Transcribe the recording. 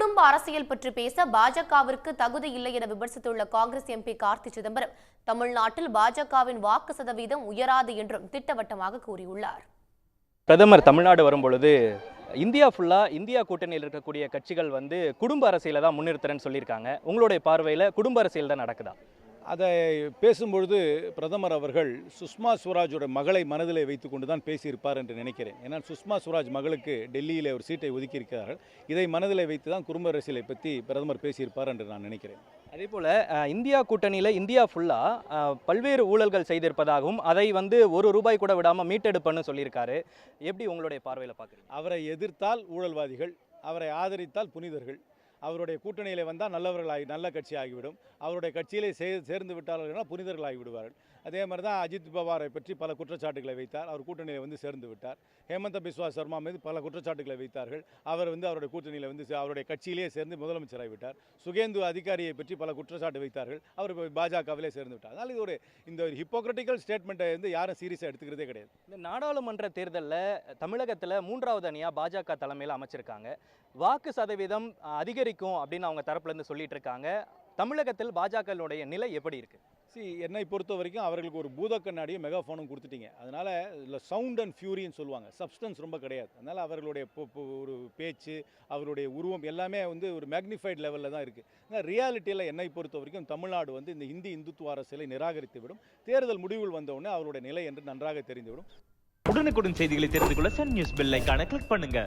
குடும்ப அரசியல் பற்றி பேச பாஜகவிற்கு தகுதி இல்லை என விமர்சித்துள்ள காங்கிரஸ் எம்பி கார்த்தி சிதம்பரம் தமிழ்நாட்டில் பாஜகவின் வாக்கு சதவீதம் உயராது என்றும் திட்டவட்டமாக கூறியுள்ளார். பிரதமர் தமிழ்நாடு வரும்பொழுது இந்தியா ஃபுல்லாக இந்தியா கூட்டணியில் இருக்கக்கூடிய கட்சிகள் வந்து குடும்ப அரசியலை தான் முன்னிறுத்துறேன்னு சொல்லியிருக்காங்க. உங்களுடைய பார்வையில் குடும்ப அரசியல் தான் நடக்குதா? அதை பேசும்பொழுது பிரதமர் அவர்கள் சுஷ்மா ஸ்வராஜோட மகளை மனதிலே வைத்துக்கொண்டு தான் பேசியிருப்பார் என்று நினைக்கிறேன். ஏன்னா சுஷ்மா ஸ்வராஜ் மகளுக்கு டெல்லியிலே ஒரு சீட்டை ஒதுக்கியிருக்கிறார்கள். இதை மனதிலே வைத்து தான் குடும்ப அரசியலை பற்றி பிரதமர் பேசியிருப்பார் என்று நான் நினைக்கிறேன். அதே போல் இந்தியா கூட்டணியில் இந்தியா ஃபுல்லாக பல்வேறு ஊழல்கள் செய்திருப்பதாகவும் அதை வந்து ஒரு ரூபாய் கூட விடாமல் மீட்டெடுப்பேன்னு சொல்லியிருக்காரு. எப்படி உங்களுடைய பார்வையில் பார்க்குறீங்க அவரை எதிர்த்தால் ஊழல்வாதிகள் அவரை ஆதரித்தால் புனிதர்கள். அவருடைய கூட்டணியில் வந்தால் நல்லவர்களாகி நல்ல கட்சி ஆகிவிடும் அவருடைய கட்சியிலே சே சேர்ந்து விட்டார்கள் புனிதர்கள் ஆகிவிடுவார்கள் அதே மாதிரி தான் அஜித் பவாரை பற்றி பல குற்றச்சாட்டுகளை வைத்தார். அவர் கூட்டணியில் வந்து சேர்ந்து விட்டார். ஹேமந்த பிஸ்வா சர்மா மீது பல குற்றச்சாட்டுகளை வைத்தார்கள். அவர் வந்து அவருடைய கூட்டணியில் வந்து அவருடைய கட்சியிலேயே சேர்ந்து முதலமைச்சராகிவிட்டார் சுகேந்து அதிகாரியை பற்றி பல குற்றச்சாட்டு வைத்தார்கள். அவர் பாஜகவிலே சேர்ந்து விட்டார். அதனால் இது ஒரு இந்த ஒரு ஹிப்போக்ரட்டிக்கல் ஸ்டேட்மெண்ட்டை வந்து யாரும் சீரியஸாக எடுத்துக்கிறதே கிடையாது. இந்த நாடாளுமன்ற தேர்தலில் தமிழகத்தில் மூன்றாவது அணியாக பாஜக தலைமையில் அமைச்சிருக்காங்க. வாக்கு சதவீதம் அதிகரி அதிகரிக்கும் அப்படின்னு அவங்க தரப்புலேருந்து சொல்லிட்டு இருக்காங்க தமிழகத்தில் பாஜகனுடைய நிலை எப்படி இருக்கு? சி என்னை பொறுத்த வரைக்கும் அவர்களுக்கு ஒரு பூத கண்ணாடியும் மெகாஃபோனும் கொடுத்துட்டீங்க. அதனால் இதில் சவுண்ட் அண்ட் ஃபியூரின்னு சொல்லுவாங்க. சப்ஸ்டன்ஸ் ரொம்ப கிடையாது. அதனால் அவர்களுடைய ஒரு பேச்சு அவருடைய உருவம் எல்லாமே வந்து ஒரு மேக்னிஃபைட் லெவலில் தான் இருக்குது ஆனால் ரியாலிட்டியில் என்னை பொறுத்த வரைக்கும் தமிழ்நாடு வந்து இந்த இந்தி இந்துத்துவ அரசியலை நிராகரித்து விடும். தேர்தல் முடிவில் வந்தவுடனே அவருடைய நிலை என்று நன்றாக தெரிந்துவிடும் உடனுக்குடன் செய்திகளை தெரிந்து கொள்ள சன் நியூஸ் பெல் கிளிக் பண்ணுங்க.